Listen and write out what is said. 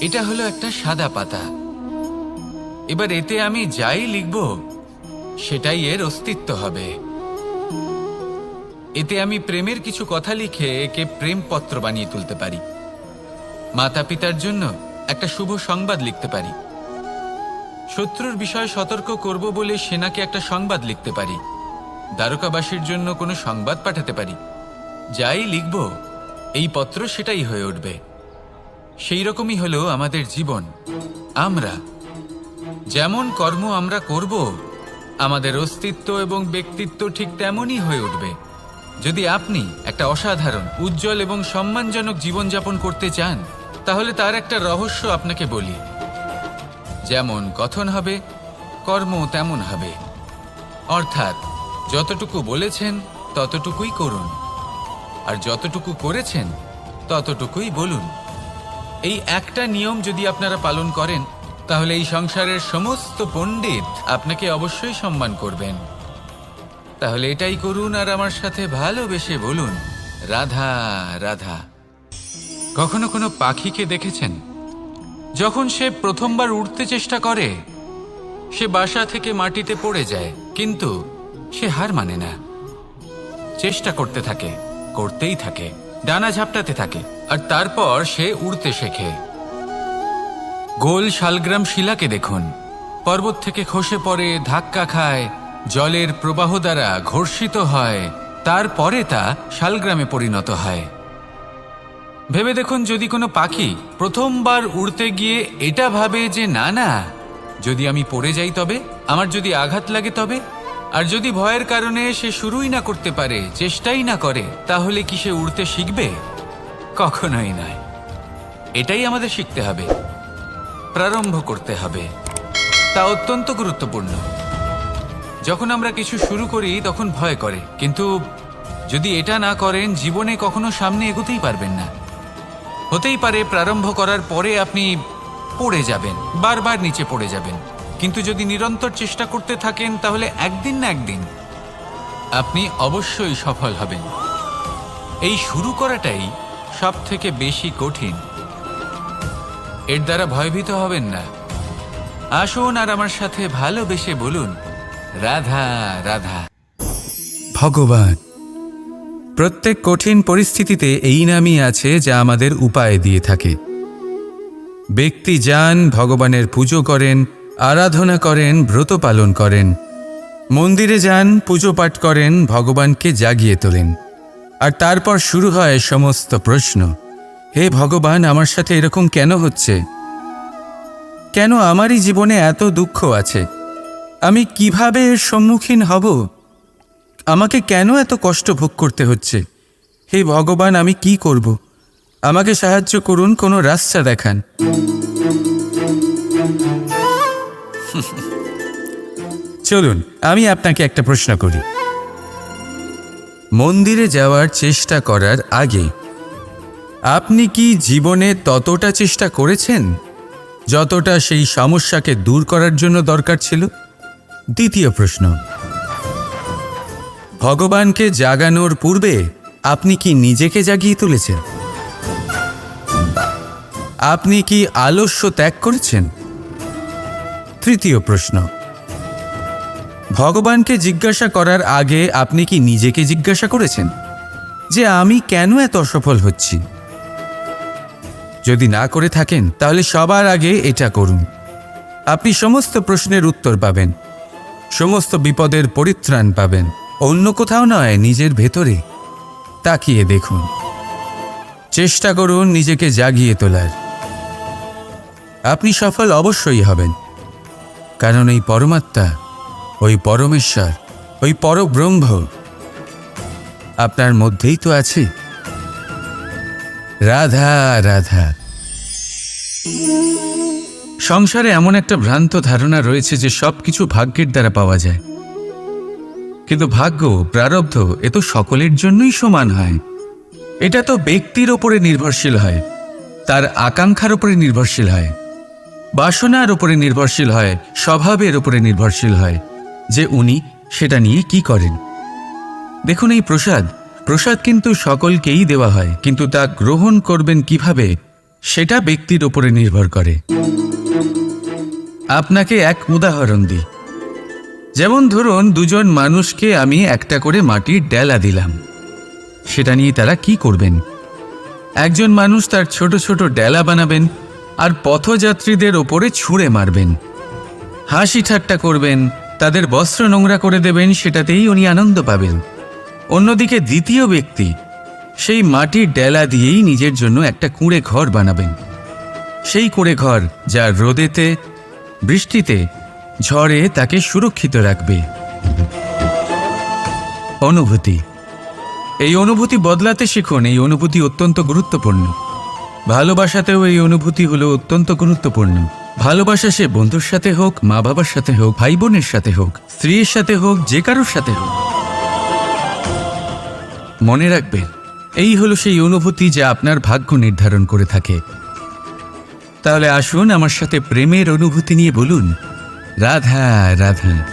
এটা হলো একটা সাদা পাতা। এবার এতে আমি যাই লিখব, সেটাই এর অস্তিত্ব হবে। এতে আমি প্রেমের কিছু কথা লিখে একে প্রেমপত্র বানিয়ে তুলতে পারি। মাতা পিতার জন্য একটা শুভ সংবাদ লিখতে পারি। শত্রুর বিষয়ে সতর্ক করব বলে সেনাকে একটা সংবাদ লিখতে পারি। দ্বারকাবাসীর জন্য কোনো সংবাদ পাঠাতে পারি। যাই লিখব, এই পত্র সেটাই হয়ে উঠবে। সেই রকমই হলো আমাদের জীবন। আমরা, যেমন কর্ম আমরা করব, আমাদের অস্তিত্ব এবং ব্যক্তিত্ব ঠিক তেমনই হয়ে উঠবে। যদি আপনি একটা অসাধারণ, উজ্জ্বল এবং সম্মানজনক জীবনযাপন করতে চান, তাহলে তার একটা রহস্য আপনাকে বলি। যেমন কথন হবে, কর্ম তেমন হবে। অর্থাৎ, যতটুকু বলেছেন, ততটুকুই করুন। আর যতটুকু করেছেন, ততটুকুই বলুন। এই একটা নিয়ম যদি আপনারা পালন করেন, তাহলে এই সংসারের সমস্ত পণ্ডিত আপনাকে অবশ্যই সম্মান করবেন। তাহলে এটাই করুন আর আমার সাথে ভালোবেসে বলুন, রাধা রাধা। কখনো কোনো পাখিকে দেখেছেন? যখন সে প্রথমবার উঠতে চেষ্টা করে, সে বাসা থেকে মাটিতে পড়ে যায়, কিন্তু সে হার মানে না। চেষ্টা করতে থাকে, করতেই থাকে, ডানা ঝাপটাতে থাকে। আর তারপর সে উড়তে শেখে। গোল শালগ্রাম শিলাকে দেখুন। পর্বত থেকে খসে পড়ে, ধাক্কা খায়, জলের প্রবাহ দ্বারা ঘর্ষিত হয়, তারপরে তা শালগ্রামে পরিণত হয়। ভেবে দেখুন যদি কোনো পাখি প্রথমবার উড়তে গিয়ে এটা ভাবে যে, না না, যদি আমি পড়ে যাই তবে, আমার যদি আঘাত লাগে তবে, আর যদি ভয়ের কারণে সে শুরুই না করতে পারে, চেষ্টাই না করে, তাহলে কি সে উড়তে শিখবে? কখনোই নয়। এটাই আমাদের শিখতে হবে। প্রারম্ভ করতে হবে। তা অত্যন্ত গুরুত্বপূর্ণ। যখন আমরা কিছু শুরু করি, তখন ভয় করে। কিন্তু যদি এটা না করেন, জীবনে কখনো সামনে এগোতেই পারবেন না। হতেই পারে প্রারম্ভ করার পরে আপনি পড়ে যাবেন, বারবার নিচে পড়ে যাবেন। কিন্তু যদি নিরন্তর চেষ্টা করতে থাকেন, তাহলে একদিন না একদিন আপনি অবশ্যই সফল হবেন। এই শুরু করাটাই সব থেকে বেশি কঠিন। এর দ্বারা ভয়ভীত হবেন না। আসুন আর আমার সাথে ভালোবেসে বলুন, রাধা রাধা। ভগবান, প্রত্যেক কঠিন পরিস্থিতিতে এই নামই আছে যা আমাদের উপায় দিয়ে থাকে। ব্যক্তি যান, ভগবানের পুজো করেন, আরাধনা করেন, ব্রত পালন করেন। মন্দিরে যান, পুজো পাঠ করেন, ভগবানকে জাগিয়ে তোলেন। আর তারপর শুরু হয় সমস্ত প্রশ্ন। হে ভগবান, আমার সাথে এরকম কেন হচ্ছে? কেন আমারই জীবনে এত দুঃখ আছে? আমি কীভাবে এর সম্মুখীন হব? আমাকে কেন এত কষ্ট ভোগ করতে হচ্ছে? হে ভগবান, আমি কি করব? আমাকে সাহায্য করুন, কোনো রাস্তা দেখান। চলুন, আমি আপনাকে একটা প্রশ্ন করি। মন্দিরে যাওয়ার চেষ্টা করার আগে, আপনি কি জীবনে ততটা চেষ্টা করেছেন? যতটা সেই সমস্যাকে দূর করার জন্য দরকার ছিল? দ্বিতীয় প্রশ্ন, ভগবানকে জাগানোর পূর্বে আপনি কি নিজেকে জাগিয়ে তুলেছেন? আপনি কি আলস্য ত্যাগ করেছেন? তৃতীয় প্রশ্ন ভগবানকে জিজ্ঞাসা করার আগে আপনি কি নিজেকে জিজ্ঞাসা করেছেন? যে আমি কেন এত অসফল হচ্ছি? যদি না করে থাকেন, তাহলে সবার আগে এটা করুন। আপনি সমস্ত প্রশ্নের উত্তর পাবেন। সমস্ত বিপদের পরিত্রাণ পাবেন। অন্য কোথাও নয়, নিজের ভেতরে। তাকিয়ে দেখুন। চেষ্টা করুন নিজেকে জাগিয়ে তোলার। আপনি সফল অবশ্যই হবেন। কারণ এই পরমাত্মা ওই পরমেশ্বর, ওই পরব্রহ্ম। আপনার মধ্যেই তো আছে। রাধা রাধা। সংসারে এমন একটা ভ্রান্ত ধারণা রয়েছে যে সব কিছু ভাগ্যের দ্বারা পাওয়া যায়। কিন্তু ভাগ্য, প্রারব্ধ, এ তো সকলের জন্যই সমান হয়। এটা তো ব্যক্তির ওপরে নির্ভরশীল হয়, তার আকাঙ্ক্ষার উপরে নির্ভরশীল হয়, বাসনার ওপরে নির্ভরশীল হয়, স্বভাবের উপরে নির্ভরশীল হয়। যে উনি সেটা নিয়ে কি করেন। দেখুন এই প্রসাদ। প্রসাদ কিন্তু সকলকেই দেওয়া হয়, কিন্তু তা গ্রহণ করবেন কীভাবে, সেটা ব্যক্তির ওপরে নির্ভর করে। আপনাকে এক উদাহরণ দিই। যেমন ধরুন, দুজন মানুষকে আমি একটা করে মাটির ডেলা দিলাম। সেটা নিয়ে তারা কি করবেন? একজন মানুষ তার ছোট ছোট ডেলা বানাবেন আর পথযাত্রীদের ওপরে ছুঁড়ে মারবেন। হাসি ঠাট্টা করবেন তাদের বস্ত্র নোংরা করে দেবেন, সেটাতেই উনি আনন্দ পাবেন। অন্যদিকে দ্বিতীয় ব্যক্তি, সেই মাটির ডেলা দিয়েই নিজের জন্য একটা কুঁড়ে ঘর বানাবেন। সেই কুঁড়ে ঘর যা রোদেতে, বৃষ্টিতে, ঝড়ে তাকে সুরক্ষিত রাখবে। অনুভূতি। এই অনুভূতি বদলাতে শিখুন, এই অনুভূতি অত্যন্ত গুরুত্বপূর্ণ। ভালোবাসাতেও এই অনুভূতি হলো অত্যন্ত গুরুত্বপূর্ণ। ভালোবাসা সে বন্ধুর সাথে হোক, মা বাবার সাথে হোক, ভাই বোনের সাথে হোক, স্ত্রীর সাথে হোক, যে কারোর সাথে হোক। মনে রাখবেন, এই হলো সেই অনুভূতি যা আপনার ভাগ্য নির্ধারণ করে থাকে। তাহলে আসুন আমার সাথে প্রেমের অনুভূতি নিয়ে বলুন। রাধা রাধা।